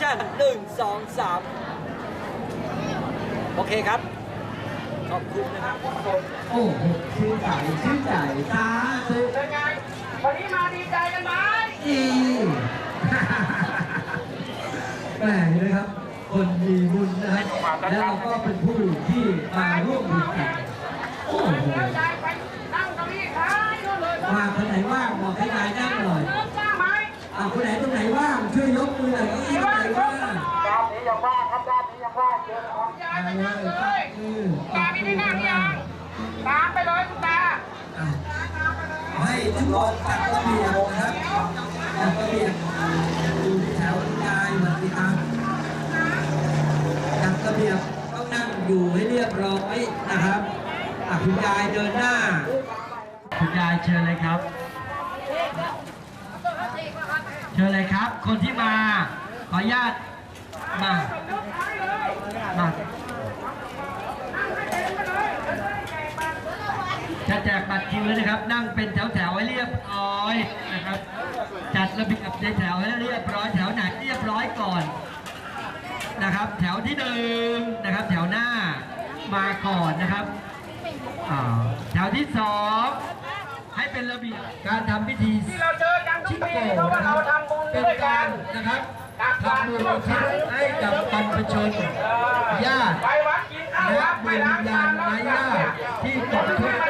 ชั่นหนึ่งสองสามโอเคครับ ขอบคุณนะครับทุกคนโอ้โหชื่นใจชื่นใจสาธุเป็นไงวันนี้มาดีใจกันไหมอีแปลกเลยครับ คนมีบุญนะครับแล้วเราก็เป็นผู้ที่มาร่วมบุญกันโอ้โหแล้วยายไปนั่งตรงนี้ขายนู่นเลยมาคนไหนว่างบอกให้ยายนั่งหน่อยเริ่มจ้างไหมอ่าคนไหน กมือหน่อยเก้าอี้ตรงไหนว่างด้านนี้ยังว่างครับด้านนี้ยังว่างเยอะครับยายไปนั่งเลยตาไม่ได้นั่งยังตามไปเลยคุณตาให้ทุกคนจัดระเบียบนะครับจัดระเบียบอยู่ในแถวยายเหมือนที่ตามจัดระเบียบต้องนั่งอยู่ให้เรียบร้อยนะครับคุณยายเดินหน้าคุณยายเชิญเลยครับ เชิญเลยครับ คนที่มาขออนุญาตมามาจะแจกบัตรคิวแล้วนะครับ นั่งเป็นแถวแถวให้เรียบร้อยนะครับ จัดระเบียบในแถวให้เรียบร้อยแถวไหนเรียบร้อยก่อนนะครับ แถวที่หนึ่งนะครับ แถวหน้ามาก่อนนะครับแถวที่สองให้เป็นระเบียบการทำพิธีที่เราเจอกัน เพราะว่านะคเรารับทำบุญเป็นด้วยกักานรนะครับการทำบุญอุทิศให้กับบรรพชนญาติไปวัดกินข้าวและวัดดไปวงล้าวิงญญาจาณนล้างไร้จาญานติที่ตกทุกข์